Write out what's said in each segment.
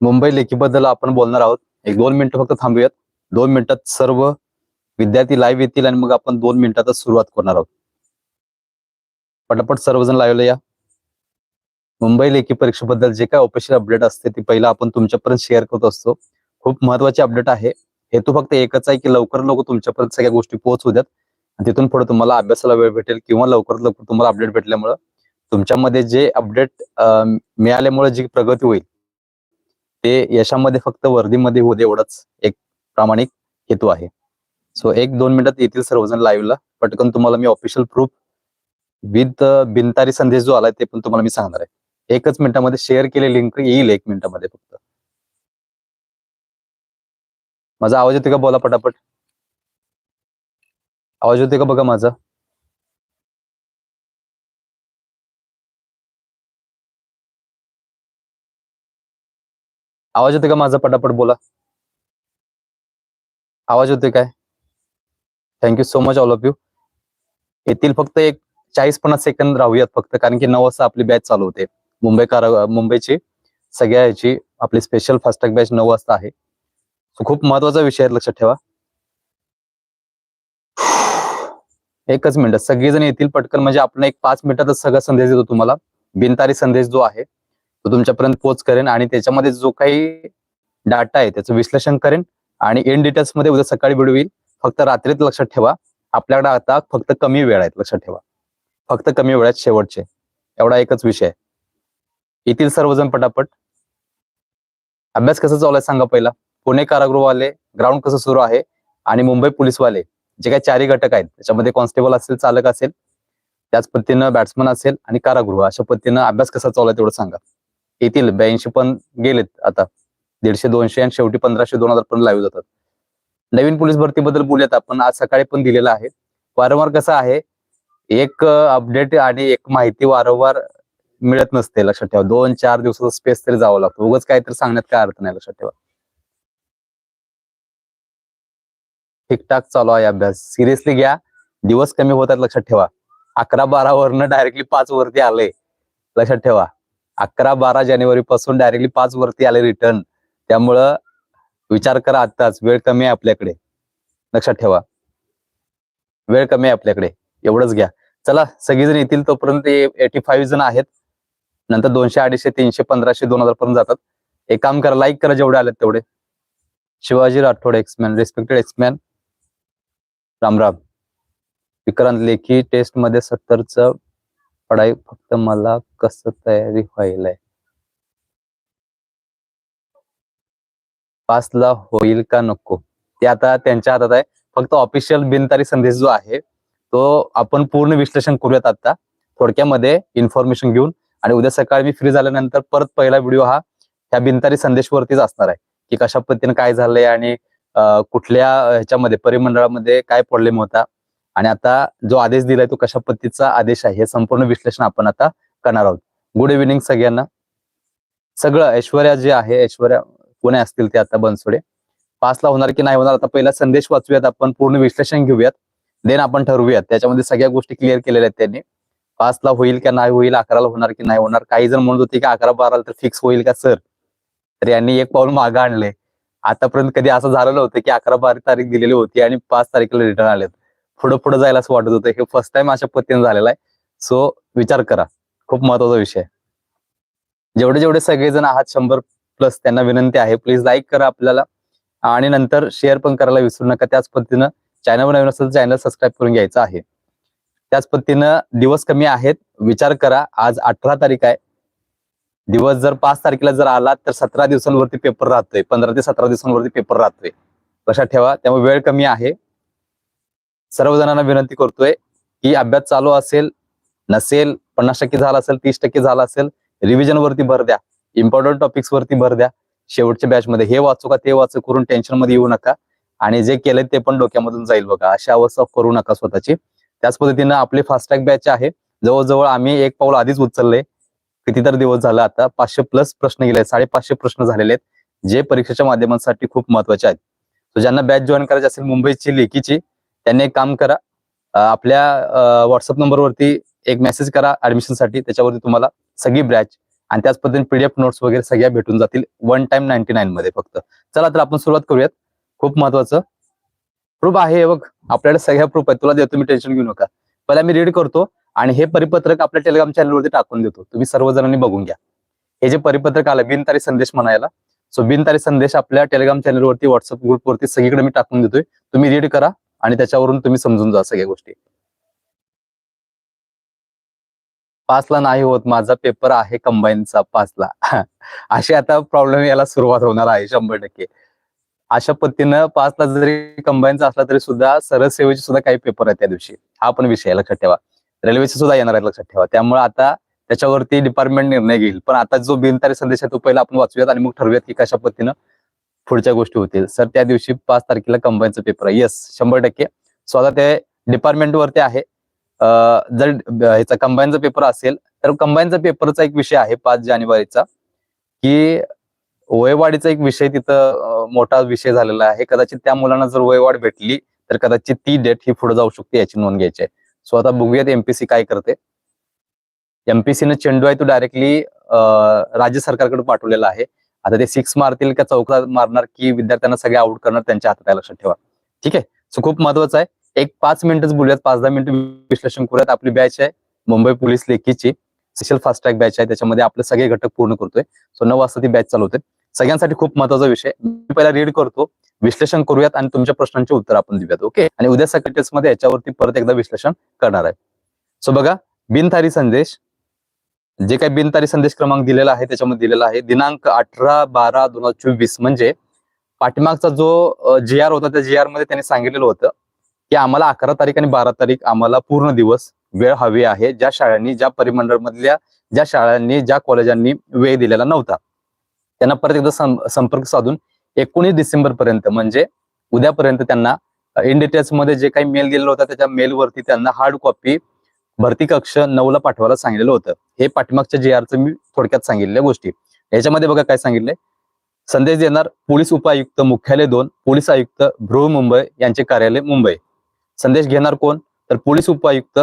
मुंबई लेखीबद्दल आपण बोलणार आहोत. एक दोन मिनिटं फक्त थांबूयात. दोन मिनिटात सर्व विद्यार्थी लाईव्ह येतील आणि मग आपण दोन मिनिटातच सुरुवात करणार आहोत. पटापट सर्वजण लाईव्हला या. मुंबई लेखी परीक्षेबद्दल जे काय ऑफिशियल अपडेट असते ते पहिला आपण तुमच्यापर्यंत शेअर करत असतो. खूप महत्त्वाचे अपडेट आहे. हेतू फक्त एकच आहे की लवकर लवकर तुमच्यापर्यंत सगळ्या गोष्टी पोहोचू द्यात. आणि तिथून पुढे तुम्हाला अभ्यासाला वेळ भेटेल किंवा लवकरात लवकर तुम्हाला अपडेट भेटल्यामुळं तुमच्यामध्ये जे अपडेट मिळाल्यामुळे जी प्रगती होईल ते यशामध्ये फक्त वर्दीमध्ये होऊ दे एवढाच एक प्रामाणिक हेतू आहे. सो एक दोन मिनिटात येतील सर्वजण लाईव्हला पटकन तुम्हाला मी ऑफिशियल प्रूफ विथ बिनतारी संदेश जो आलाय ते पण तुम्हाला मी सांगणार आहे. एकच मिनिटामध्ये शेअर केले लिंक येईल एक मिनिटामध्ये फक्त. माझा आवाज येतो का? बोला पटापट. आवाज होते का? बघा माझा. आवाज येतोय का माझा? पटापट बोला. आवाज येतोय काय? Thank you so much all of you येथील फक्त एक चाळीस पन्नास सेकंद राहूयात फक्त कारण की नऊ वाजता आपली बॅच चालू होते. मुंबईकार मुंबईची सगळ्या ह्याची आपली स्पेशल फास्टॅग बॅच नऊ वाजता आहे. खूप महत्त्वाचा विषय आहे लक्षात ठेवा. एकच मिनिट सगळेजण येतील पटकन म्हणजे आपण एक पाच मिनिटातच सगळा संदेश देतो तुम्हाला. बिनतारी संदेश जो आहे तो तुमच्यापर्यंत पोच करेन आणि त्याच्यामध्ये जो काही डाटा आहे त्याचं विश्लेषण करेन आणि इन डिटेल्समध्ये उद्या सकाळी व्हिडिओ येईल. फक्त रात्रीत लक्षात ठेवा. आपल्याकडे आता फक्त कमी वेळ आहेत लक्षात ठेवा. फक्त कमी वेळ आहेत शेवटचे. एवढा एकच विषय. येथील सर्वजण पटापट. अभ्यास कसा चालू आहे सांगा पहिला. पुणे कारागृहवाले ग्राउंड कसं सुरू आहे? आणि मुंबई पोलीसवाले जे काही चारही घटक आहेत त्याच्यामध्ये कॉन्स्टेबल असेल चालक असेल त्याच पद्धतीनं बॅट्समन असेल आणि कारागृह अशा पद्धतीनं अभ्यास कसा चालू आहे तेवढं सांगा. येतील. ब्याऐंशी पण गेलेत आता. दीडशे दोनशे आणि शेवटी पंधराशे दोन हजार पण लाईव्ह जातात. नवीन पोलीस भरतीबद्दल बोलूयात आपण. आज सकाळी पण दिलेलं आहे. वारंवार कसं आहे? एक अपडेट आणि एक माहिती वारंवार मिळत नसते लक्षात ठेवा. दोन चार दिवसाचा स्पेस तरी जावं लागतो. उगाच काहीतरी सांगण्यात काय अर्थ नाही लक्षात ठेवा. ठीकठाक चालू आहे अभ्यास. सिरियसली घ्या. दिवस कमी होतात लक्षात ठेवा. अकरा बारा वरनं डायरेक्टली पाच वरती आले लक्षात ठेवा. अकरा बारा जानेवारी पासून डायरेक्टली पाच वरती आले रिटर्न त्यामुळं विचार करा आताच वेळ कमी आहे आपल्याकडे. लक्षात ठेवा. वेळ कमी आहे आपल्याकडे. एवढंच घ्या. चला सगळेजण येतील तोपर्यंत एटी फाईव्ह जण आहेत. नंतर दोनशे अडीचशे तीनशे पंधराशे दोन हजार पर्यंत जातात. एक काम करा लाईक करा जेवढे आलेत तेवढे. Shivaji Rathod exman respected exman Ram Ram. Vikrant लेखी टेस्टमध्ये सत्तरच पडाय फक्त मला कसं तयारी व्हायलाय? पासला होईल का नको? ते आता त्यांच्या हातात आहे. फक्त ऑफिशियल बिनतारी संदेश जो आहे तो आपण पूर्ण विश्लेषण करूयात आता. थोडक्यामध्ये इन्फॉर्मेशन घेऊन. आणि उद्या सकाळी मी फ्री झाल्यानंतर परत पहिला व्हिडिओ हा ह्या बिनतारी संदेशवरतीच असणार आहे. की कशा पद्धतीने काय झालंय आणि कुठल्या ह्याच्यामध्ये परिमंडळामध्ये काय प्रॉब्लेम होता. आणि आता जो आदेश दिलाय तो कशा पद्धतीचा आदेश आहे हे संपूर्ण विश्लेषण आपण आता करणार आहोत. गुड इव्हिनिंग सगळ्यांना. सगळं ऐश्वर्या जे आहे ऐश्वर्या पुणे असतील ते आता बनसोडे. पाचला होणार की नाही होणार आता पहिला संदेश वाचूयात आपण पूर्ण विश्लेषण घेऊयात. देन आपण ठरवूयात. त्याच्यामध्ये सगळ्या गोष्टी क्लिअर केलेल्या आहेत त्यांनी. पाचला होईल का नाही होईल अकराला होणार की नाही होणार? काही जण म्हणत होते की अकरा बाराला तर फिक्स होईल का सर तर यांनी एक पाऊल मागं आणले आतापर्यंत कधी असं झालं नव्हतं की अकरा बारा तारीख दिलेली होती आणि पाच तारखेला रिटर्न आलेत. पुढं पुढे जायला असं वाटत होतं. हे फर्स्ट टाइम अशा पद्धतीने झालेला आहे. सो विचार करा. खूप महत्त्वाचा विषय जेवढे जेवढे सगळेजण आहात शंभर प्लस त्यांना विनंती आहे. प्लीज लाईक करा आपल्याला. आणि नंतर शेअर पण करायला विसरू नका. त्याच पद्धतीनं चॅनलवर नवीन असेल चॅनल सबस्क्राईब करून घ्यायचं आहे. त्याच पद्धतीनं दिवस कमी आहेत. विचार करा. आज अठरा तारीख आहे. दिवस जर पाच तारखेला जर आला तर सतरा दिवसांवरती पेपर राहतोय. पंधरा ते सतरा दिवसांवरती पेपर राहतोय. लक्षात ठेवा. त्यामुळे वेळ कमी आहे. सर्व जणांना विनंती करतोय की अभ्यास चालू असेल नसेल पन्नास टक्के झाला असेल तीस टक्के झाला असेल रिव्हिजन वरती भर द्या. इम्पॉर्टंट टॉपिक्स वरती भर द्या. शेवटच्या बॅच मध्ये हे वाचू का ते वाचू करून टेन्शनमध्ये येऊ नका. आणि जे केलंय ते पण डोक्यामधून जाईल बघा. अशा अवस्था करू नका स्वतःची. त्याच पद्धतीनं आपली फास्टॅग बॅच आहे. जवळजवळ आम्ही एक पाऊल आधीच उचलले किती तर दिवस झाला आता? पाचशे प्लस प्रश्न गेले साडेपाचशे प्रश्न झालेले आहेत. जे परीक्षेच्या माध्यमांसाठी खूप महत्त्वाचे आहेत. ज्यांना बॅच जॉईन करायची असेल मुंबईची लेखीची त्यांनी एक काम करा आपल्या व्हॉट्सअप नंबरवरती एक मेसेज करा ऍडमिशनसाठी त्याच्यावरती तुम्हाला सगळी ब्रॅच आणि त्याच पद्धतीने पीडीएफ नोट्स वगैरे सगळ्या भेटून जातील वन टाइम नाईन्टी नाईन मध्ये फक्त. चला तर आपण सुरुवात करूयात. खूप महत्वाचं. प्रूफ आहे बघ. आपल्याकडे सगळ्या प्रूफ आहेत. तुला देतो मी टेन्शन घेऊ नका. पहिला मी रीड करतो आणि हे परिपत्रक आपल्या टेलिग्राम चॅनलवरती टाकून देतो. तुम्ही सर्वजणांनी बघून घ्या. हे जे परिपत्रक आलं बिनतारी संदेश म्हणायला. सो बिनतारी संदेश आपल्या टेलिग्राम चॅनलवरती व्हॉट्सअप ग्रुपवरती सगळीकडे मी टाकून देतोय. तुम्ही रीड करा. आणि त्याच्यावरून तुम्ही समजून जा सगळ्या गोष्टी. पाचला नाही होत माझा पेपर आहे कंबाईनचा पाचला. अशी आता प्रॉब्लेम याला सुरुवात होणार आहे शंभर टक्के. अशा पद्धतीनं पाचला जरी कंबाईनचा असला तरी सुद्धा सरळ सेवेचे सुद्धा काही पेपर आहेत त्या दिवशी. हा पण विषय लक्षात ठेवा. रेल्वेचे सुद्धा येणार आहे लक्षात ठेवा. त्यामुळे आता त्याच्यावरती डिपार्टमेंट निर्णय घेईल. पण आता जो बिनतारी संदेश आहे तो पहिला आपण वाचूयात आणि मग ठरवूयात की कशा पद्धतीनं पुढच्या गोष्टी होतील. सर त्या दिवशी पाच तारखेला कंबाईनचा पेपर आहे. येस शंभर टक्के. स्वतः ते डिपार्टमेंट वरती आहे. जर ह्याचा कंबाईनचा पेपर असेल तर कंबाईनचा पेपरचा एक विषय आहे पाच जानेवारीचा की वयवाढीचा एक विषय तिथं मोठा विषय झालेला आहे. कदाचित त्या मुलांना जर वयवाढ भेटली तर कदाचित ती डेट ही पुढे जाऊ शकते याची नोंद घ्यायची आहे. सो आता बघूयात एमपीसी काय करते. एमपीसीनं चेंडू आहे तो डायरेक्टली राज्य सरकारकडे पाठवलेला आहे. आता ते सिक्स मारतील का चौका मारणार की विद्यार्थ्यांना सगळे आउट करणार त्यांच्या हातात आहे लक्षात ठेवा. ठीक आहे? सो खूप महत्वाचं आहे. एक पाच मिनिटच बोलूयात पाच दहा मिनिटं विश्लेषण करूयात. आपली बॅच आहे मुंबई पोलीस लेखीची स्पेशल फास्ट ट्रॅक बॅच आहे त्याच्यामध्ये आपले सगळे घटक पूर्ण करतोय. सो नऊ वाजता ती बॅच चालवते सगळ्यांसाठी खूप महत्त्वाचा विषय. मी पहिला रीड करतो विश्लेषण करूयात आणि तुमच्या प्रश्नांचे उत्तर आपण देऊयात ओके आणि उद्या सकाळी मध्ये याच्यावरती परत एकदा विश्लेषण करणार आहे. सो बघा बिनथारी संदेश जे काही बिनतारी संदेश क्रमांक दिलेला आहे त्याच्यामध्ये दिलेला आहे दिनांक अठरा बारा दोन हजार चोवीस म्हणजे पाठीमागचा जो जी आर होता त्या जी आरमध्ये त्यांनी सांगितलेलं होतं की आम्हाला अकरा तारीख आणि बारा तारीख आम्हाला पूर्ण दिवस वेळ हवी आहे ज्या शाळांनी ज्या परिमंडळ मधल्या ज्या शाळांनी ज्या कॉलेजांनी वेळ दिलेला नव्हता. त्यांना परत एकदा संपर्क साधून एकोणीस डिसेंबर पर्यंत म्हणजे उद्यापर्यंत त्यांना इन डिटेल्समध्ये जे काही मेल दिलेला होता त्याच्या मेलवरती त्यांना हार्ड कॉपी भरती कक्ष नऊला पाठवायला सांगितलेलं होतं. हे पाठीमागच्या जे आरचं मी थोडक्यात सांगितलेल्या गोष्टी. याच्यामध्ये बघा काय सांगितलंय? संदेश देणार पोलीस उपायुक्त मुख्यालय दोन पोलीस आयुक्त बृह मुंबई यांचे कार्यालय मुंबई. संदेश घेणार कोण? तर पोलीस उपायुक्त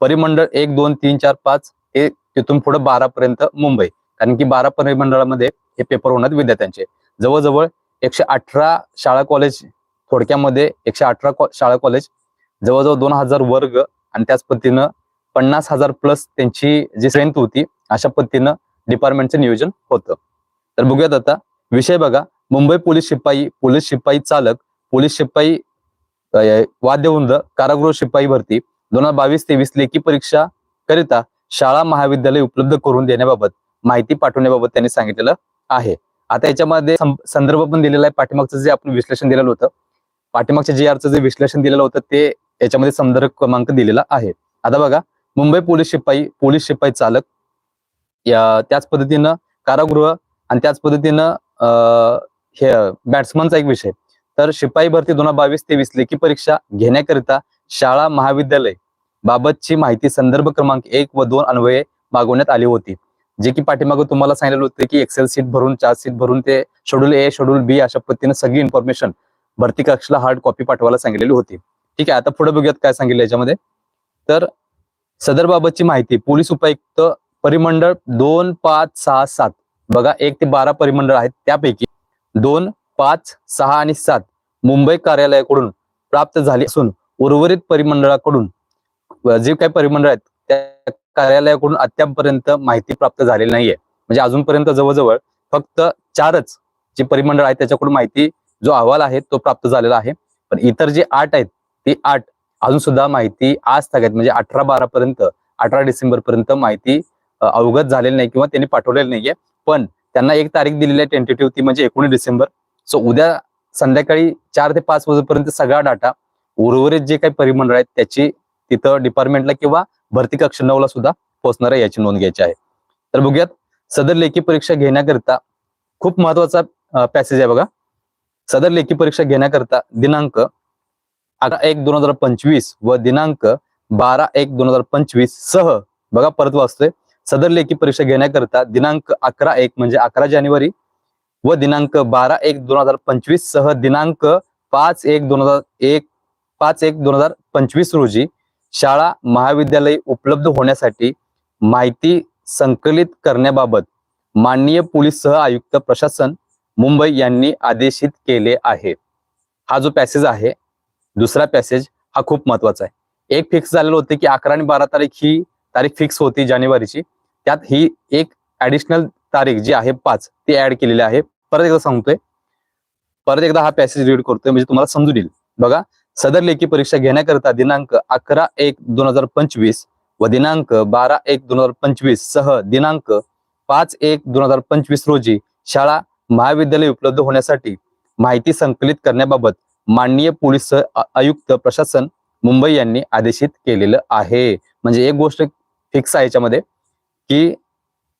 परिमंडळ एक दोन तीन चार पाच हे तिथून पुढे बारा पर्यंत मुंबई. कारण की बारा परिमंडळामध्ये हे पेपर होणार विद्यार्थ्यांचे. जवळजवळ एकशे अठरा शाळा कॉलेज थोडक्यामध्ये एकशे अठरा शाळा कॉलेज जवळजवळ दोन हजार वर्ग आणि त्याच पद्धतीनं पन्नास हजार प्लस त्यांची जी स्ट्रेंथ होती अशा पद्धतीनं डिपार्टमेंटचं नियोजन होतं. तर बघूयात आता विषय बघा. मुंबई पोलीस शिपाई पोलीस शिपाई चालक पोलीस शिपाई वाद्यवृंद कारागृह शिपाई भरती दोन हजार बावीस तेवीस लेखी परीक्षा करिता शाळा महाविद्यालय उपलब्ध करून देण्याबाबत माहिती पाठवण्याबाबत त्यांनी सांगितलेलं आहे. आता याच्यामध्ये संदर्भ पण दिलेला आहे. पाठीमागचं जे आपण विश्लेषण दिलेलं होतं पाठीमागच्या जी आरचं जे विश्लेषण दिलेलं होतं ते याच्यामध्ये संदर्भ क्रमांक दिलेला आहे. आता बघा मुंबई पोलीस शिपाई पोलीस शिपाई चालक या त्याच पद्धतीनं कारागृह आणि त्याच पद्धतीनं हे बॅट्समनचा एक विषय. तर शिपाई भरती दोन हजार बावीस तेवीस लेखी परीक्षा घेण्याकरिता शाळा महाविद्यालय बाबतची माहिती संदर्भ क्रमांक एक व दोन अन्वये मागवण्यात आली होती. जे की पाठीमागं तुम्हाला सांगितलं होतं की एक्सेल सीट भरून चार सीट भरून ते शेड्यूल ए शेड्यूल बी अशा पद्धतीने सगळी इन्फॉर्मेशन भरती कक्षला हार्ड कॉपी पाठवायला सांगितलेली होती. ठीक आहे आता पुढे बघूयात काय सांगितलं याच्यामध्ये. तर सदर बाबतची माहिती पोलीस उपायुक्त परिमंडळ दोन पाच सहा सात. बघा एक ते बारा परिमंडळ आहेत त्यापैकी दोन पाच सहा आणि सात मुंबई कार्यालयाकडून प्राप्त झाली असून उर्वरित परिमंडळाकडून जे काही परिमंडळ आहेत त्या कार्यालयाकडून अद्यापपर्यंत माहिती प्राप्त झालेली नाहीये. म्हणजे अजूनपर्यंत जवळजवळ फक्त चारच जे परिमंडळ आहेत त्याच्याकडून माहिती जो अहवाल आहे तो प्राप्त झालेला आहे. पण इतर जे आठ आहेत ती आठ अजून सुद्धा माहिती आज तागत म्हणजे अठरा बारा पर्यंत अठरा डिसेंबर पर्यंत माहिती अवगत झालेली नाही किंवा त्यांनी पाठवलेली नाहीये. पण त्यांना एक तारीख दिलेली आहे टेंटेटिव्ह ती म्हणजे एकोणीस डिसेंबर. सो उद्या संध्याकाळी चार ते पाच वाजेपर्यंत सगळा डाटा उर्वरित जे काही परिमंडळ आहेत त्याची तिथं डिपार्टमेंटला किंवा भरती कक्ष नऊला सुद्धा पोहोचणार आहे याची नोंद घ्यायची आहे. तर बघूयात सदर लेखी परीक्षा घेण्याकरिता खूप महत्त्वाचा पॅसेज आहे बघा. सदर लेखी परीक्षा घेण्याकरिता दिनांक अकरा एक दोन हजार पंचवीस व दिनांक बारा एक दोन हजार पंचवीस सह बघा परत वाचतोय सदर लेखी परीक्षा घेण्याकरता दिनांक अकरा एक म्हणजे अकरा जानेवारी व दिनांक बारा एक दोन हजार पंचवीस सह दिनांक पाच एक दोन हजार एक पाच एक दोन हजार पंचवीस रोजी शाळा महाविद्यालय उपलब्ध होण्यासाठी माहिती संकलित करण्याबाबत माननीय पोलीस सह आयुक्त प्रशासन मुंबई यांनी आदेशित केले आहे. हा जो पॅसेज आहे दुसरा पॅसेज हा खूप महत्त्वाचा आहे. एक फिक्स झालेलं होते की अकरा आणि बारा तारीख ही तारीख फिक्स होती जानेवारीची. त्यात ही एक ऍडिशनल तारीख जी आहे पाच ती ऍड केलेली आहे. परत एकदा सांगतोय. परत एकदा हा पॅसेज रीड करतोय म्हणजे तुम्हाला समजून येईल. बघा सदर लेखी परीक्षा घेण्याकरिता दिनांक अकरा एक दोन हजार पंचवीस व दिनांक बारा एक दोन हजार पंचवीस सह दिनांक पाच एक दोन हजार पंचवीस रोजी शाळा महाविद्यालय उपलब्ध होण्यासाठी माहिती संकलित करण्याबाबत माननीय पोलीस आयुक्त प्रशासन मुंबई यांनी आदेशित केलेलं आहे. म्हणजे एक गोष्ट फिक्स आहे याच्यामध्ये की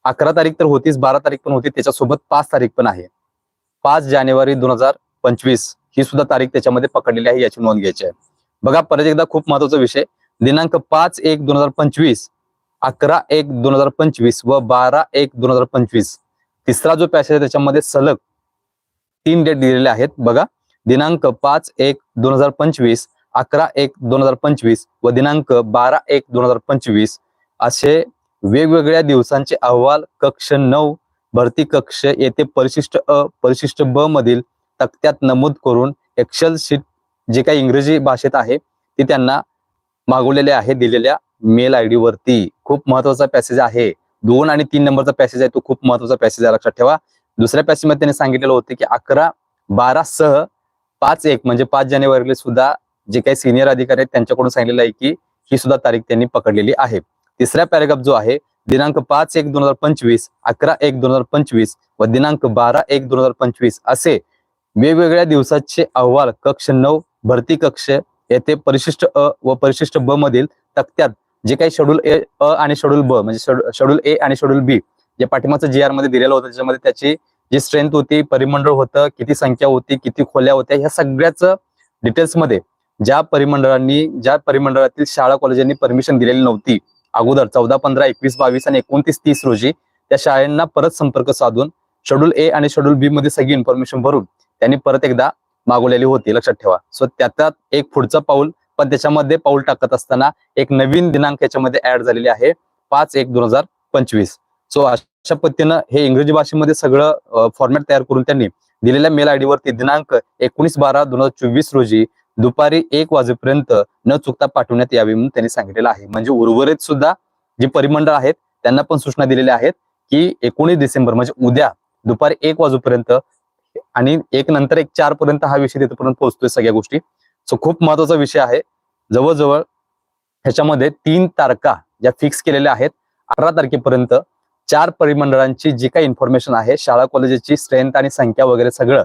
अकरा तारीख तर होतीच बारा तारीख पण होती त्याच्यासोबत पाच तारीख पण आहे. पाच जानेवारी दोन हजार पंचवीस ही सुद्धा तारीख त्याच्यामध्ये पकडलेली आहे याची नोंद घ्यायची आहे. बघा परत एकदा खूप महत्त्वाचा विषय दिनांक पाच एक दोन हजार पंचवीस अकरा एक दोन हजार पंचवीस व बारा एक दोन हजार पंचवीस तिसरा जो पॅसेज आहे त्याच्यामध्ये सलग तीन डेट दिलेले आहेत बघा. दिनांक पाच एक दोन हजार पंचवीस अकरा एक दोन हजार पंचवीस व दिनांक बारा एक दोन हजार पंचवीस असे वेगवेगळ्या दिवसांचे अहवाल कक्ष नऊ भरती कक्ष येथे परिशिष्ट अ परिशिष्ट ब मधील तक्त्यात नमूद करून एक्सेल शीट जे काही इंग्रजी भाषेत आहे ते त्यांना मागवलेले आहे दिलेल्या मेल आय डी वरती. खूप महत्त्वाचा पॅसेज आहे. दोन आणि तीन नंबरचा पॅसेज आहे तो खूप महत्त्वाचा पॅसेज आहे. लक्षात ठेवा. दुसऱ्या पॅसेजमध्ये त्यांनी सांगितलेलं होतं की अकरा बारा सह पाच एक म्हणजे पाच जानेवारीला सुद्धा जे काही सिनियर अधिकारी आहेत त्यांच्याकडून सांगितलेलं आहे की ही सुद्धा तारीख त्यांनी पकडलेली आहे. तिसरा पॅरेग्राफ जो आहे दिनांक पाच एक दोन हजार पंचवीस अकरा एक दोन हजार पंचवीस व दिनांक बारा एक दोन हजार पंचवीस असे वेगवेगळ्या दिवसाचे अहवाल कक्ष नऊ भरती कक्ष येथे परिशिष्ट अ व परिशिष्ट ब मधील तक्त्यात जे काही शेड्यूल ए अ आणि शेड्यूल ब म्हणजे शेड्यूल ए आणि शेड्यूल बी जे पाठिंबाचं जी आरमध्ये दिलेलं होतं त्याच्यामध्ये त्याची जी स्ट्रेंथ होती परिमंडळ होतं किती संख्या होती किती खोल्या होत्या ह्या सगळ्याच डिटेल्समध्ये ज्या परिमंडळांनी ज्या परिमंडळातील शाळा कॉलेजांनी परमिशन दिलेली नव्हती अगोदर चौदा पंधरा एकवीस बावीस आणि एकोणतीस तीस रोजी त्या शाळांना परत संपर्क साधून शेड्यूल ए आणि शेड्यूल बी मध्ये सगळी इन्फॉर्मेशन भरून त्यांनी परत एकदा मागवलेली होती. लक्षात ठेवा. सो त्यात एक पुढचं पाऊल पण त्याच्यामध्ये पाऊल टाकत असताना एक नवीन दिनांक याच्यामध्ये ऍड झालेली आहे पाच एक दोन हजार पंचवीस. सो अशा पद्धतीनं हे इंग्रजी भाषेमध्ये सगळं फॉर्मॅट तयार करून त्यांनी दिलेल्या मेल आयडी वरती दिनांक एकोणीस बारा दोन हजार चोवीस रोजी दुपारी एक वाजेपर्यंत न चुकता पाठवण्यात यावी म्हणून त्यांनी सांगितलेलं आहे. म्हणजे उर्वरित सुद्धा जे परिमंडळ आहेत त्यांना पण सूचना दिलेल्या आहेत की एकोणीस डिसेंबर म्हणजे उद्या दुपारी एक वाजेपर्यंत आणि एक नंतर एक चार पर्यंत हा विषय तिथपर्यंत पोहोचतोय सगळ्या गोष्टी. सो खूप महत्त्वाचा विषय आहे. जवळजवळ ह्याच्यामध्ये तीन तारखा ज्या फिक्स केलेल्या आहेत अठरा तारखेपर्यंत चार परिमंडळांची जी काही इन्फॉर्मेशन आहे शाळा कॉलेजेसची स्ट्रेंथ आणि संख्या वगैरे सगळं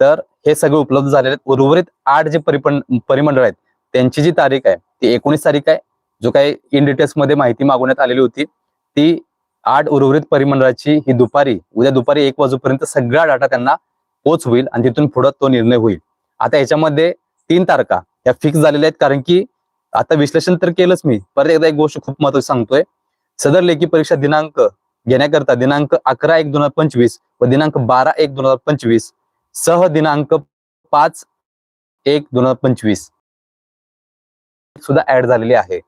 तर हे सगळं उपलब्ध झालेले आहेत. उर्वरित आठ जे परिपं परिमंडळ आहेत त्यांची जी तारीख आहे ती एकोणीस तारीख आहे. जो काही इन डिटेल्समध्ये माहिती मागवण्यात आलेली होती ती आठ उर्वरित परिमंडळाची ही दुपारी उद्या दुपारी एक वाजूपर्यंत सगळा डाटा त्यांना पोच होईल आणि तिथून पुढे तो निर्णय होईल. आता याच्यामध्ये तीन तारखा या फिक्स झालेल्या आहेत कारण की आता विश्लेषण तर केलंच मी. परत एकदा एक गोष्ट खूप महत्वाची सांगतोय. सदर लेखी परीक्षा दिनांक घेण्याकरता दिनांक अकरा एक दोन हजार पंचवीस व दिनांक बारा एक दोन हजार पंचवीस सह दिनांक पाच एक दोन हजार पंचवीस सुद्धा ऍड झालेली आहे.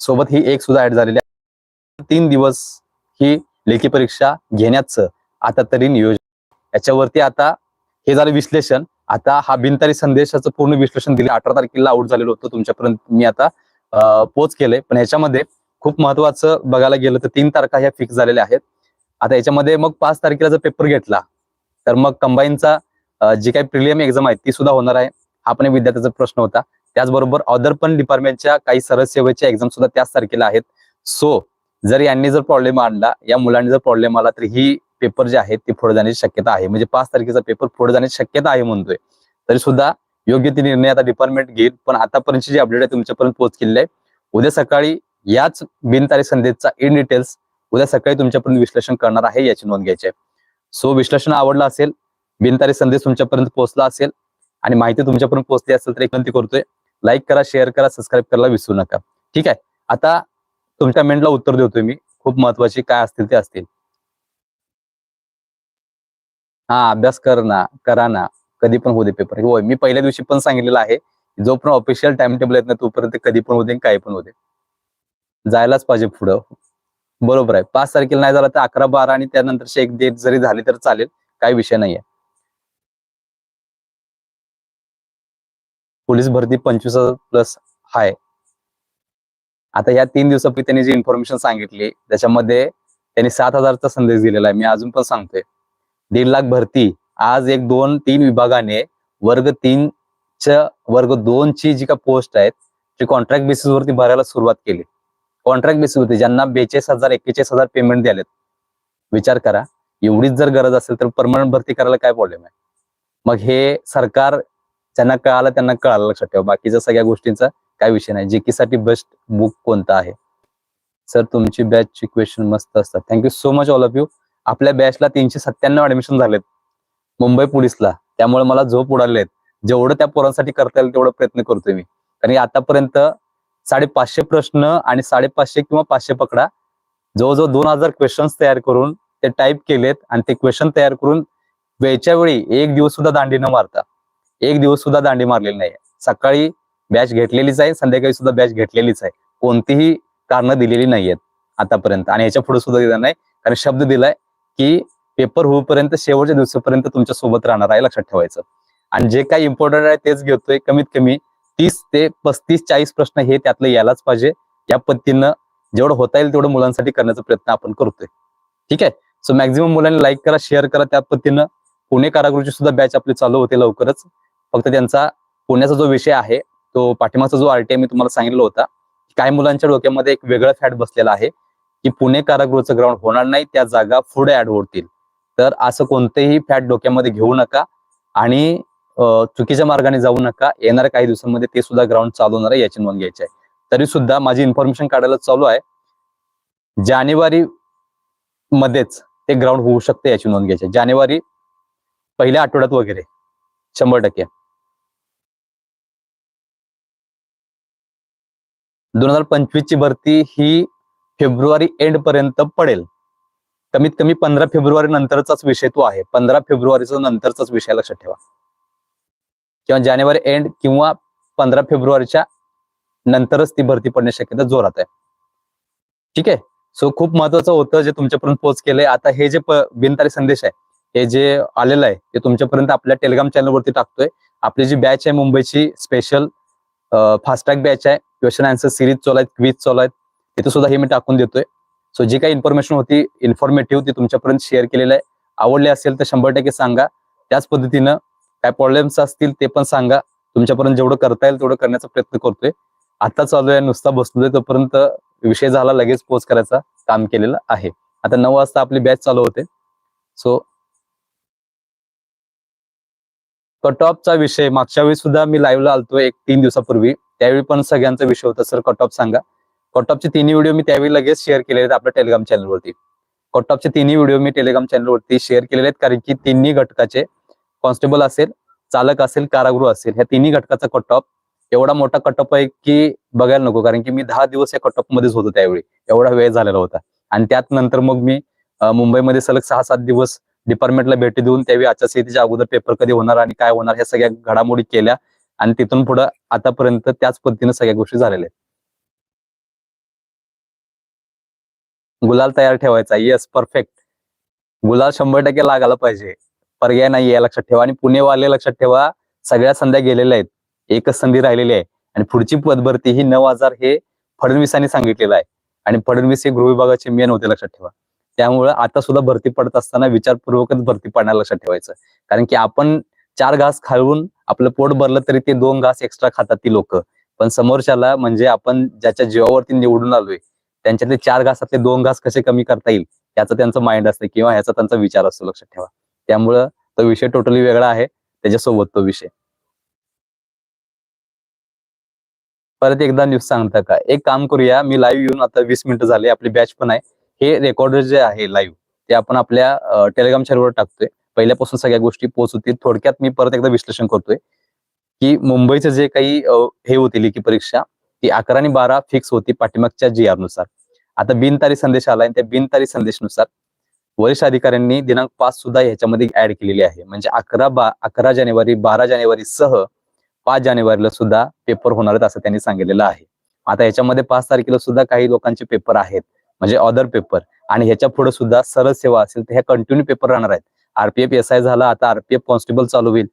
सोबत ही एक सुद्धा ऍड झालेली आहे. तीन दिवस ही लेखी परीक्षा घेण्याचं आता तरी नियोजन. याच्यावरती आता हे झालं विश्लेषण. आता हा बिनतारी संदेशाचं पूर्ण विश्लेषण दिले. अठरा तारखेला आउट झालेलं होतं. तुमच्यापर्यंत मी आता पोच केलंय. पण ह्याच्यामध्ये खूप महत्वाचं बघायला गेलं तर तीन तारखा ह्या फिक्स झालेल्या आहेत. आता याच्यामध्ये मग पाच तारखेला जर पेपर घेतला तर मग कंबाईनचा जी काही प्रिलियम एक्झाम आहे ती सुद्धा होणार आहे. हा पण एक विद्यार्थ्याचा प्रश्न होता. त्याचबरोबर अदर पण डिपार्टमेंटच्या काही सरळ सेवेच्या एक्झाम सुद्धा त्याच तारखेला आहेत. सो जर यांनी जर प्रॉब्लेम आणला या मुलांनी जर प्रॉब्लेम आला तर ही पेपर जे आहेत ते पुढे जाण्याची शक्यता आहे. म्हणजे पाच तारखेचा पेपर पुढे जाण्याची शक्यता आहे म्हणतोय. तरी सुद्धा योग्य ते निर्णय आता डिपार्टमेंट घेईल. पण आतापर्यंतची जी अपडेट आहे तुमच्यापर्यंत पोहोच केलेली आहे. उद्या सकाळी याच बिनतारी संदेशचा इन डिटेल्स उद्या सकाळी तुमच्यापर्यंत विश्लेषण करणार आहे याची नोंद घ्यायची आहे. सो विश्लेषण आवडलं असेल बिनतारी संदेश तुमच्यापर्यंत पोहोचला असेल आणि माहिती तुमच्यापर्यंत पोहोचली असेल तर एक विनंती करतोय लाईक करा शेअर करा सबस्क्राईब करायला विसरू नका. ठीक आहे आता तुमच्या मेंटला उत्तर देतोय मी खूप महत्वाची काय असतील ते असतील. हा अभ्यास कर ना करा ना कधी पण होऊ दे पेपर होय मी पहिल्या दिवशी पण सांगितलेलं आहे जो पण ऑफिशियल टाइम टेबल येत नाही तोपर्यंत कधी पण होते काही पण होते जायलाच पाहिजे पुढं. बरोबर आहे. पाच तारखेला नाही झाला तर अकरा बारा आणि त्यानंतरची एक डेट जरी झाली तर चालेल. काही विषय नाहीये. पोलीस भरती पंचवीस प्लस आहे आता या तीन दिवसापूर्वी त्यांनी जी इन्फॉर्मेशन सांगितली त्याच्यामध्ये त्यांनी सात हजारचा संदेश दिलेला आहे. मी अजून पण सांगतोय. दीड लाख भरती. आज एक दोन तीन विभागाने वर्ग तीन च्या वर्ग दोन ची जी का पोस्ट आहेत ती कॉन्ट्रॅक्ट बेसिस वरती भरायला सुरुवात केली. कॉन्ट्रॅक्ट बेसिस होती ज्यांना बेचाळीस हजार एक्केचाळीस हजार पेमेंट द्यालेत विचार करा. एवढीच जर गरज असेल तर परमनंट भरती करायला काय प्रॉब्लेम आहे? मग हे सरकार ज्यांना कळालं त्यांना कळालं लक्षात ठेवा. बाकीच्या सगळ्या गोष्टींचा काय विषय नाही. जेकी साठी बेस्ट बुक कोणता आहे? सर तुमची बॅचची क्वेश्चन मस्त असतात. Thank you so much all of you आपल्या बॅचला तीनशे सत्त्याण्णव ऍडमिशन झालेत. मुंबई पोलीसला त्यामुळे मला झोप उडाले आहेत जेवढं त्या पोरांसाठी करता येईल तेवढा प्रयत्न करतोय मी. कारण आतापर्यंत साडेपाचशे प्रश्न आणि साडेपाचशे किंवा पाचशे पकडा. जवळजवळ दोन हजार क्वेश्चन्स तयार करून ते टाईप केलेत आणि ते क्वेश्चन तयार करून वेळच्या वेळी एक दिवस सुद्धा दांडी न मारता. एक दिवस सुद्धा दांडी मारलेली नाही सकाळी बॅच घेतलेलीच आहे संध्याकाळी सुद्धा बॅच घेतलेलीच आहे. कोणतीही कारणं दिलेली नाहीयेत आतापर्यंत आणि याच्यापुढे सुद्धा दिला नाही. कारण शब्द दिलाय की पेपर होईपर्यंत शेवटच्या दिवसापर्यंत तुमच्यासोबत राहणार आहे लक्षात ठेवायचं. आणि जे काही इम्पॉर्टंट आहे तेच घेतोय कमीत कमी तीस ते पस्तीस चाळीस प्रश्न हे त्यातलं यायलाच पाहिजे. या पद्धतीनं जेवढं होता येईल तेवढं मुलांसाठी करण्याचा प्रयत्न आपण करतोय. ठीक आहे? सो मॅक्झिमम मुलांनी लाईक करा शेअर करा त्या पद्धतीनं. पुणे कारागृहची सुद्धा बॅच आपली चालू होते लवकरच. फक्त त्यांचा पुण्याचा जो विषय आहे तो पाठिंबाचा जो आरटीआय मी तुम्हाला सांगितलं होता काही मुलांच्या डोक्यामध्ये एक वेगळं फॅट बसलेला आहे की पुणे कारागृहाचं ग्राउंड होणार नाही त्या जागा पुढे ऍड होतील. तर असं कोणतेही फॅट डोक्यामध्ये घेऊ नका. आणि चुकीच्या मार्गाने जाऊ नका. येणाऱ्या काही दिवसांमध्ये ते सुद्धा ग्राउंड चालू होणार आहे याची नोंद घ्यायची आहे. तरी सुद्धा माझी इन्फॉर्मेशन काढायला चालू आहे. जानेवारी मध्येच ते ग्राउंड होऊ शकते याची नोंद घ्यायची जानेवारी पहिल्या आठवड्यात वगैरे शंभर टक्के. दोन हजार पंचवीस ची भरती ही फेब्रुवारी एंड पर्यंत पडेल. कमीत कमी पंधरा फेब्रुवारी नंतरचाच विषय तो आहे. पंधरा फेब्रुवारीचा नंतरचाच विषय लक्षात ठेवा. किंवा जानेवारी एंड किंवा पंधरा फेब्रुवारीच्या नंतरच ती भरती पडण्याची शक्यता जोरात आहे. ठीक आहे? सो खूप महत्वाचं होतं जे तुमच्यापर्यंत पोच केलंय. आता हे जे बिनतारी संदेश आहे हे जे आलेलं आहे ते तुमच्यापर्यंत आपल्या टेलिग्राम चॅनलवरती टाकतोय. आपली जी बॅच आहे मुंबईची स्पेशल फास्टॅग बॅच आहे क्वेश्चन आन्सर सिरीज चालू आहेत क्विज चालू आहेत. तिथे सुद्धा हे मी टाकून देतोय. सो जी काही इन्फॉर्मेशन होती इन्फॉर्मेटिव्ह ती तुमच्यापर्यंत शेअर केलेलं आहे. आवडले असेल तर शंभर टक्के सांगा. त्याच पद्धतीनं काय प्रॉब्लेम्स असतील ते पण सांगा. तुमच्यापर्यंत जेवढं करता येईल तेवढं करण्याचा प्रयत्न करतोय. आता चालू आहे नुसता बसलोय तोपर्यंत विषय झाला लगेच पोच करायचा काम केलेलं आहे. आता नऊ वाजता आपली बॅच चालू होते. सो कट ऑफचा विषय मागच्या वेळी सुद्धा मी लाईव्हला आलतो एक तीन दिवसापूर्वी. त्यावेळी पण सगळ्यांचा विषय होता. सर कट ऑफ सांगा. कट ऑफचे तिन्ही व्हिडिओ मी त्यावेळी लगेच शेअर केलेले आहेत आपल्या टेलिग्राम चॅनलवरती कट ऑफचे तिन्ही व्हिडिओ मी टेलिग्राम चॅनलवरती शेअर केलेले आहेत कारण की तिन्ही घटकाचे कॉन्स्टेबल असेल चालक असेल कारागृह असेल ह्या तिन्ही घटकाचा कट ऑफ एवढा मोठा कट ऑफ आहे की बघायला नको कारण की मी दहा दिवस या कट ऑफ मध्येच होतो त्यावेळी. एवढा वेळ झालेला होता. आणि त्यात नंतर मग मी मुंबईमध्ये सलग सहा सात दिवस डिपार्टमेंटला भेटी देऊन त्यावेळी आचारसंहितेच्या अगोदर पेपर कधी होणार आणि काय होणार ह्या सगळ्या घडामोडी केल्या. आणि तिथून पुढे आतापर्यंत त्याच पद्धतीने सगळ्या गोष्टी झालेल्या आहेत. गुलाल तयार ठेवायचा. येस परफेक्ट गुलाल शंभर टक्के लागायला पाहिजे. पर्याय नाही आहे लक्षात ठेवा. आणि पुणेवाले लक्षात ठेवा सगळ्या संध्या गेलेल्या आहेत. एकच संधी राहिलेली आहे. आणि पुढची पदभरती ही नऊ हजार हे फडणवीसांनी सांगितलेलं आहे. आणि फडणवीस हे गृह विभागाचे मेन होते लक्षात ठेवा. त्यामुळे आता सुद्धा भरती पडत असताना विचारपूर्वकच भरती पडण्याला लक्षात ठेवायचं. कारण की आपण चार घास खाळून आपलं पोट भरलं तरी ते दोन घास एक्स्ट्रा खातात ती लोक. पण समोरच्याला म्हणजे आपण ज्याच्या जीवावरती निवडून आलोय त्यांच्यातले चार घासातले दोन घास कसे कमी करता येईल याचं त्यांचं माइंड असतं किंवा ह्याचा त्यांचा विचार असतो लक्षात ठेवा. त्यामुळं तो विषय टोटली वेगळा आहे त्याच्यासोबत तो विषय. परत एकदा न्यूज सांगता का? एक काम करूया मी लाईव्ह येऊन आता वीस मिनिटं झाले आपली बॅच पण आहे. हे रेकॉर्डर जे आहे लाईव्ह ते आपण आपल्या टेलिग्राम चॅनलवर टाकतोय. पहिल्यापासून सगळ्या गोष्टी पोहोचतील थोडक्यात मी परत एकदा विश्लेषण करतोय. की मुंबईचं जे काही हे होती लेखी परीक्षा ती अकरा आणि बारा फिक्स होती पाठीमागच्या जी आरनुसार. आता बिनतारी संदेश आला आणि त्या बिनतारी संदेशनुसार वरिष्ठ अधिकाऱ्यांनी दिनांक पाच सुद्धा ह्याच्यामध्ये ऍड केलेली आहे. म्हणजे अकरा बा अकरा जानेवारी बारा जानेवारी सह पाच जानेवारीला सुद्धा पेपर होणार आहेत असं त्यांनी सांगितलेलं आहे. आता याच्यामध्ये पाच तारखेला सुद्धा काही लोकांचे पेपर आहेत. म्हणजे अदर पेपर आणि ह्याच्या पुढे सुद्धा सरळ सेवा असेल तर ह्या कंटिन्यू पेपर राहणार आहेत. आरपीएफ एस आय झाला आता आरपीएफ कॉन्स्टेबल चालू होईल.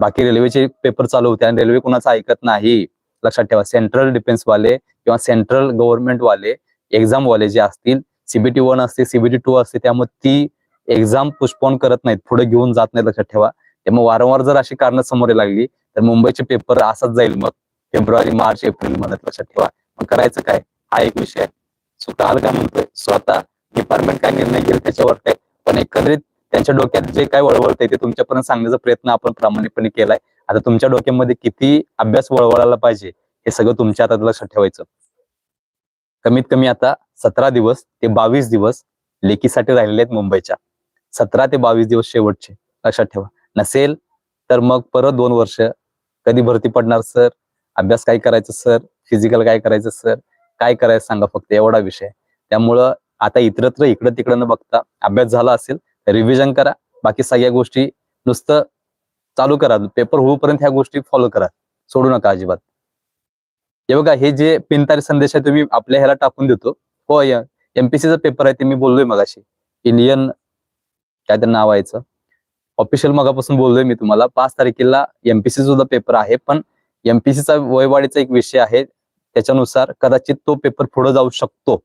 बाकी रेल्वेचे पेपर चालू होते आणि रेल्वे कुणाचं ऐकत नाही. लक्षात ठेवा सेंट्रल डिफेन्स वाले किंवा सेंट्रल गव्हर्नमेंट वाले एक्झाम वाले जे असतील सीबीटी वन असते सीबीटी टू असते त्यामुळे ती एक्झाम पुष्पॉन करत नाहीत पुढे घेऊन जात नाही लक्षात ठेवा. त्यामुळे वारंवार जर अशी कारणं समोर लागली तर मुंबईचे पेपर असाच जाईल मग. फेब्रुवारी मार्च एप्रिलमध्ये लक्षात ठेवा. मग करायचं काय? हा एक विषय. आहे काय म्हणतोय? स्वतः डिपार्टमेंट काय निर्णय घेईल त्याच्यावर काय? पण एकंदरीत त्यांच्या डोक्यात जे काय वळवळतंय ते तुमच्यापर्यंत सांगण्याचा प्रयत्न आपण प्रामाणिकपणे केलाय. आता तुमच्या डोक्यामध्ये किती अभ्यास वळवळायला पाहिजे हे सगळं तुमच्या हातात लक्षात ठेवायचं. कमीत कमी आता सतरा दिवस ते बावीस दिवस लेखीसाठी राहिलेले आहेत मुंबईच्या. सतरा ते बावीस दिवस शेवटचे. लक्षात ठेवा. नसेल तर मग परत दोन वर्ष. कधी भरती पडणार सर? अभ्यास काय करायचं सर? फिजिकल काय करायचं सर? काय करायचं सांगा फक्त. एवढा विषय. त्यामुळं आता इतरत्र इकडं तिकडं न बघता अभ्यास झाला असेल रिव्हिजन करा. बाकी सगळ्या गोष्टी नुसतं चालू करा. पेपर होऊपर्यंत ह्या गोष्टी फॉलो करा. सोडू नका अजिबात. हे बघा हे जे पिनतारी संदेश आहे तुम्ही आपल्या ह्याला टाकून देतो. हो एमपीसीचा पेपर आहे ते मी बोललोय मगाशी. इंडियन काय तर नाव यायचं ऑफिशियल मगापासून बोललोय मी तुम्हाला. पाच तारखेला एमपीसी सुद्धा पेपर आहे पण एमपीसीचा वयवाढीचा एक विषय आहे. त्याच्यानुसार कदाचित तो पेपर पुढे जाऊ शकतो.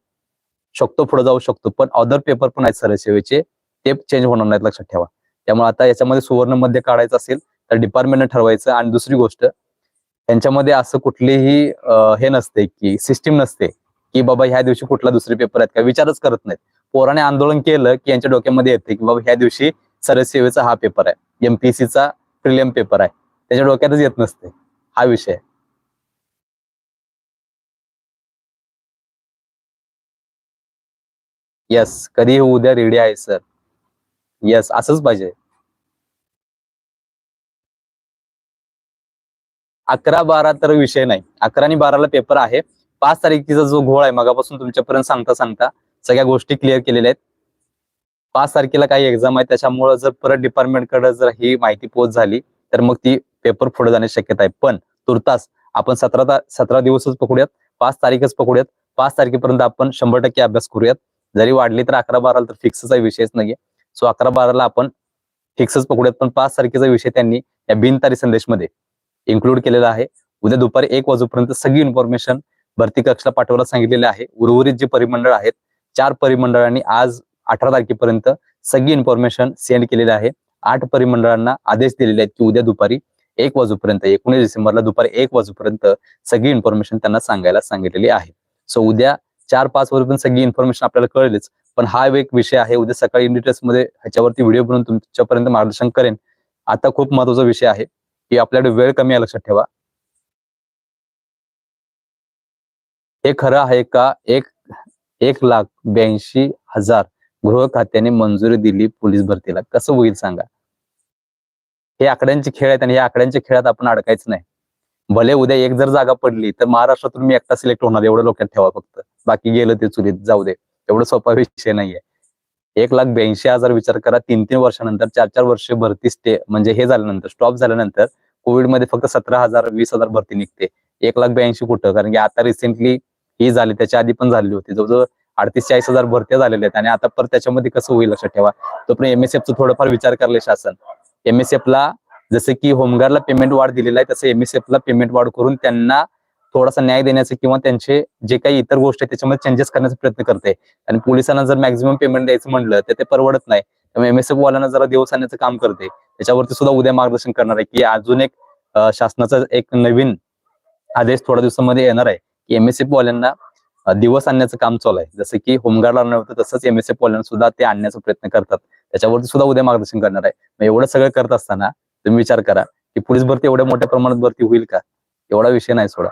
शकतो पुढे जाऊ शकतो. पण अदर पेपर पण आहेत सरसेवेचे ते चेंज होणार नाहीत लक्षात ठेवा. त्यामुळे आता याच्यामध्ये सुवर्णमध्ये काढायचं असेल तर डिपार्टमेंटने ठरवायचं. आणि दुसरी गोष्ट त्यांच्यामध्ये असं कुठलीही हे नसते की सिस्टीम नसते. की बाबा ह्या दिवशी कुठला दुसरे पेपर आहेत का? विचारच करत नाहीत. पोराने आंदोलन केलं की यांच्या डोक्यामध्ये येते की बाबा ह्या दिवशी सरसेवेचा हा पेपर आहे. एमपीसीचा प्रिलियम पेपर आहे. त्याच्या डोक्यातच येत नसते. हा विषय यस येस कधी उद्या रेडी आहे सर येस असंच पाहिजे. अकरा बारा तर विषय नाही. अकरा आणि बाराला पेपर आहे. पाच तारखेचा जो घोळ आहे मगापासून तुमच्यापर्यंत सांगता सांगता सगळ्या गोष्टी क्लिअर केलेल्या आहेत. पाच तारखेला काही एक्झाम आहे त्याच्यामुळे जर परत डिपार्टमेंटकडे जर ही माहिती पोच झाली तर मग ती पेपर पुढे जाण्याची शक्यता आहे. पण तुर्तास आपण सतरा सतरा दिवसच पकडूयात पाच तारीखच पकडूयात पाच तारखेपर्यंत आपण शंभर टक्के अभ्यास करूयात. जरी वाढली तर अकरा बाराला तर फिक्सचा विषयच नाहीये. सो अकरा बाराला आपण फिक्सच पकडूयात पण पाच तारखेचा विषय त्यांनी या बिनतारी संदेशमध्ये इन्क्लूड केलेला आहे. उद्या दुपारी एक वाजूपर्यंत सगळी इन्फॉर्मेशन भरती कक्षला पाठवायला सांगितलेले आहे. उर्वरित जे परिमंडळ आहेत चार परिमंडळांनी आज अठरा तारखेपर्यंत सगळी इन्फॉर्मेशन सेंड केलेली आहे. आठ परिमंडळांना आदेश दिलेले आहेत की उद्या दुपारी एक वाजूपर्यंत एकोणीस डिसेंबरला दुपारी एक वाजूपर्यंत सगळी इन्फॉर्मेशन त्यांना सांगायला सांगितलेली आहे. सो उद्या चार पाच वाजेपर्यंत सगळी इन्फॉर्मेशन आपल्याला कळेलच. पण हा एक विषय आहे. उद्या सकाळी इन डिटेल्समध्ये ह्याच्यावरती व्हिडिओ बनवून तुमच्यापर्यंत मार्गदर्शन करेन. आता खूप महत्त्वाचा विषय आहे की आपल्याकडे वेळ कमी आहे लक्षात ठेवा. हे खरं आहे का? एक एक लाख ब्याऐंशी हजार गृह खात्याने मंजुरी दिली पोलीस भरतीला. कसं होईल सांगा? हे आकड्यांचे खेळ आहेत आणि या आकड्यांच्या खेळात आपण अडकायचं नाही. भले उद्या एक जर जागा पडली तर महाराष्ट्रातून मी एकटा सिलेक्ट होणार एवढं डोक्यात ठेवा फक्त. बाकी गेलं ते चुलीत जाऊ दे. एवढं सोपा विषय नाहीये. एक लाख ब्याऐंशी हजार विचार करा. तीन तीन वर्षानंतर चार चार वर्ष भरती स्टे म्हणजे हे झाल्यानंतर स्टॉप झाल्यानंतर कोविडमध्ये फक्त सतरा हजार वीस हजार भरती निघते. एक लाख ब्याऐंशी कुठं? कारण की आता रिसेंटली ही झाली त्याच्या आधी पण झालेली होती. जवळजवळ अडतीस चाळीस हजार भरत्या झालेल्या आहेत. आणि आता परत त्याच्यामध्ये कसं होईल लक्षात ठेवा. तोपर्यंत एमएसएफचा थोडंफार विचार करले शासन. एमएसएफ ला जसं की होमगार्डला पेमेंट वाढ दिलेला आहे तसं एमएसएफ ला पेमेंट वाढ करून त्यांना थोडासा न्याय देण्याचं किंवा त्यांचे जे काही इतर गोष्टी आहेत त्याच्यामध्ये चेंजेस करण्याचा प्रयत्न करते. आणि पोलिसांना जर मॅक्झिमम पेमेंट द्यायचं म्हणलं तर ते परवडत नाही. त्यामुळे एमएसएफ वाल्यांना जरा दिवस आणण्याचं काम करते. त्याच्यावरती सुद्धा उद्या मार्गदर्शन करणार आहे की अजून एक शासनाचा एक नवीन आदेश थोड्या दिवसामध्ये येणार आहे. एमएसएफ वाल्यांना दिवस आणण्याचं काम चालू आहे. जसं की होमगार्डला नव्हतं तसंच एमएसएफ वाल्यांना सुद्धा ते आणण्याचा प्रयत्न करतात. त्याच्यावरती सुद्धा उद्या मार्गदर्शन करणार आहे. मग एवढं सगळं करत असताना तुम्ही विचार करा की पोलीस भरती एवढ्या मोठ्या प्रमाणात भरती होईल का? एवढा विषय नाही सोडा.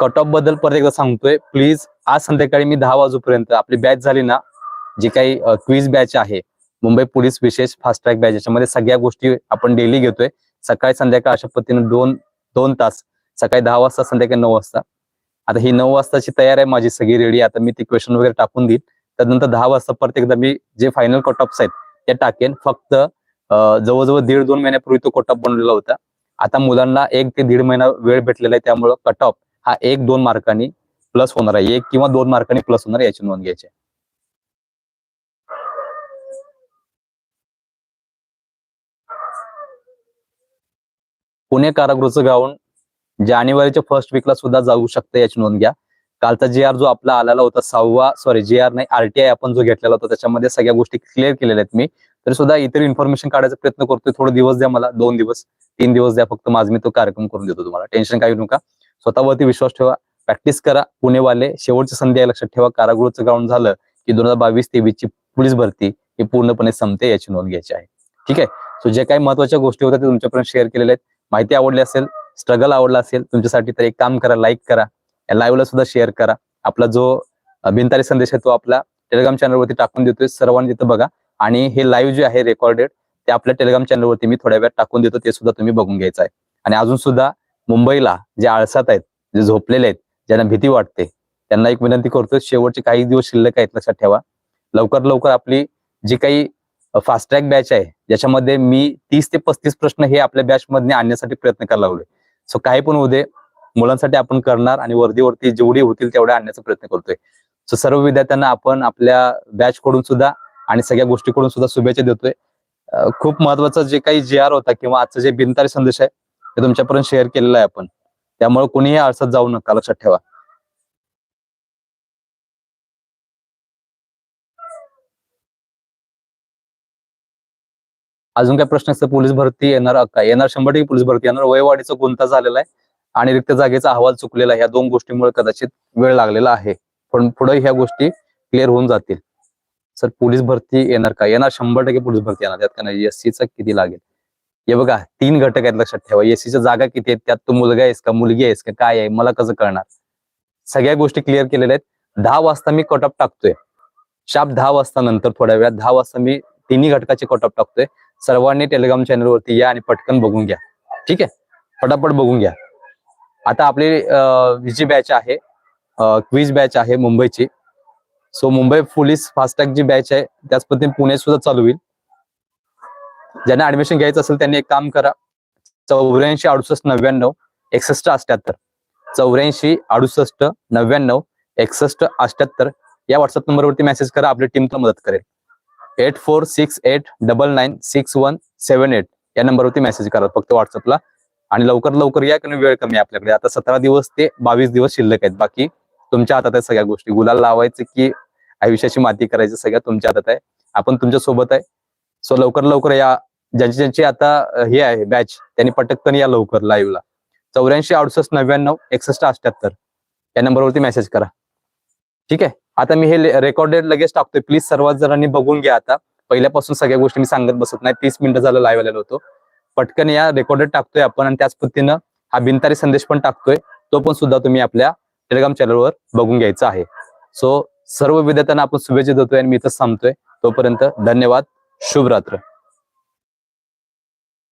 कट ऑफबद्दल परत एकदा सांगतोय. प्लीज आज संध्याकाळी मी दहा वाजूपर्यंत आपली बॅच झाली ना जी काही क्विज बॅच आहे मुंबई पोलीस विशेष फास्ट ट्रॅक बॅच याच्यामध्ये सगळ्या गोष्टी आपण डेली घेतोय. सकाळी संध्याकाळ अशा पद्धतीने दोन दोन तास सकाळी दहा वाजता संध्याकाळी नऊ वाजता. आता ही नऊ वाजताची तयार आहे माझी सगळी रेडी आता मी ती क्वेश्चन वगैरे टाकून देईन. त्यानंतर दहा वाजता परत एकदा मी जे फायनल कट आहेत ते टाकेन. फक्त जवळजवळ दीड दोन महिन्यापूर्वी तो कट ऑफ बनलेला होता. आता मुलांना एक ते दीड महिना वेळ भेटलेला आहे त्यामुळं कट ऑफ हा एक दोन मार्कांनी प्लस होणार आहे. एक किंवा दोन मार्कांनी प्लस होणार याची नोंद घ्यायची पुणे कारागृहाचं गाऊन जानेवारीच्या फर्स्ट वीकला सुद्धा जाऊ शकते याची नोंद घ्या. कालचा जे आर जो आपला आलेला होता सहावा सॉरी जे आर नाही आरटीआय आपण जो घेतलेला होता त्याच्यामध्ये सगळ्या गोष्टी क्लिअर केलेल्या आहेत मी. तरी सुद्धा इतर इन्फॉर्मेशन काढायचा प्रयत्न करतोय. थोडे दिवस द्या मला दोन दिवस तीन दिवस द्या फक्त. माझ मी तो कार्यक्रम करून देतो तुम्हाला. टेन्शन काही नका. स्वतःवरती विश्वास ठेवा. प्रॅक्टिस करा. पुणेवाले शेवटची संधी आहे लक्षात ठेवा. कारागृहचं ग्राउंड झालं की दोन हजार बावीस तेवीस ची पोलीस भरती ही पूर्णपणे संपते याची नोंद घ्यायची आहे. ठीक आहे? सो जे काही महत्त्वाच्या गोष्टी होत्या ते तुमच्यापर्यंत शेअर केलेल्या आहेत. माहिती आवडली असेल स्ट्रगल आवडला असेल तुमच्यासाठी तर एक काम करा लाईक करा. या लाईव्हला सुद्धा शेअर करा. आपला जो बिनतारी संदेश आहे तो आपला टेलिग्राम चॅनलवरती टाकून देतोय सर्वांनी तिथं बघा. आणि हे लाईव्ह जे आहे रेकॉर्डेड ते आपल्या टेलिग्राम चॅनलवरती मी थोड्या वेळात टाकून देतो ते सुद्धा तुम्ही बघून घ्यायचं आहे. आणि अजून सुद्धा मुंबईला जे आळसात आहेत जे झोपलेले आहेत ज्यांना भीती वाटते त्यांना एक विनंती करतोय शेवटचे काही दिवस शिल्लक आहेत लक्षात ठेवा. लवकर लवकर आपली जी काही फास्ट ट्रॅक बॅच आहे. ज्याच्यामध्ये मी तीस ते पस्तीस प्रश्न हे आपल्या बॅच मध्ये आणण्यासाठी प्रयत्न करायला लागलोय. सो काही पण उदे मुलांसाठी आपण करणार आणि वर्दीवरती जेवढी होतील तेवढ्या आणण्याचा प्रयत्न करतोय. सो सर्व विद्यार्थ्यांना आपण आपल्या बॅच कडून सुद्धा आणि सगळ्या गोष्टीकडून सुद्धा शुभेच्छा देतोय. खूप महत्वाचं जे काही जे आर होता किंवा आजचा जे बिनतारी संदेश आहे ते तुमच्यापर्यंत शेअर केलेला आहे आपण. त्यामुळे कोणीही अडचण जाऊ नका. लक्षात ठेवा. अजून काय प्रश्न असतं? पोलीस भरती येणार का येणार शंभर टक्के पोलीस भरती. येणार वयवाढीचा गुंता झालेला आहे? आणि रिक्त जागेचा अहवाल चुकलेला आहे. या दोन गोष्टीमुळे कदाचित वेळ लागलेला आहे. पण पुढे ह्या गोष्टी क्लिअर होऊन जातील. सर पोलीस भरती येणार का? येणार शंभर टक्के पोलीस भरती येणार. त्यात का नाही. एससीचा किती लागेल? हे बघा तीन घटक आहेत लक्षात ठेवा. एससीच्या जागा किती आहेत? त्यात तू मुलगा आहेस का? मुलगी आहेस का? काय आहे? मला कसं कळणार? सगळ्या गोष्टी क्लिअर केलेल्या आहेत. दहा वाजता मी कटअप टाकतोय. शाप दहा वाजता नंतर थोड्या वेळात. दहा वाजता मी तिन्ही घटकाचे कटअप टाकतोय. सर्वांनी टेलिग्राम चॅनलवरती या आणि पटकन बघून घ्या. ठीक आहे? पटापट बघून घ्या. आता आपली जी बॅच आहे. क्विज बॅच आहे मुंबईची. So Mumbai police fast track जी बॅच आहे त्याच पद्धतीने पुणे सुद्धा चालू होईल. ज्यांना ऍडमिशन घ्यायचं असेल त्यांनी एक काम करा. चौऱ्याऐंशी अडुसष्ट नव्याण्णव एकसष्ट अठ्याहत्तर. चौऱ्याऐंशी अडुसष्ट नव्याण्णव एकसष्ट अष्ट्याहत्तर या व्हॉट्सअप नंबरवरती मेसेज करा आपली टीम तर मदत करेल. Eight four six eight double nine six one seven eight या नंबरवरती मेसेज करा फक्त व्हॉट्सअपला आणि लवकर लवकर या कारण वेळ कमी आपल्याकडे. आता सतरा दिवस ते बावीस दिवस शिल्लक आहेत. बाकी तुमच्या हातात आहे सगळ्या गोष्टी. गुलाल लावायचं की आयुष्याची माती करायची सगळ्या तुमच्या हातात आहे. आपण तुमच्यासोबत आहे. सो लवकर लवकर या. ज्यांची ज्यांची आता हे आहे बॅच त्यांनी पटकन या लवकर लाईव्हला चौऱ्याऐंशी अडुसष्ट नव्याण्णव एकसष्ट अठ्याहत्तर. या नंबरवरती मेसेज करा. ठीक आहे? आता मी हे रेकॉर्डेड लगेच टाकतोय. प्लीज सर्वात जणांनी बघून घ्या आता. पहिल्यापासून सगळ्या गोष्टी मी सांगत बसत नाही. तीस मिनिटं झालं लाईव्ह आलेलो होतो. पटकन या रेकॉर्डेड टाकतोय आपण आणि त्याच पद्धतीनं हा बिनतारी संदेश पण टाकतोय. तो पण सुद्धा तुम्ही आपल्या टेलिग्राम चॅनलवर बघून घ्यायचा आहे. सो सर्व विद्यार्थ्यांना आपण शुभेच्छा देतोय आणि मी इथं थांबतोय. तोपर्यंत धन्यवाद. शुभ रात्र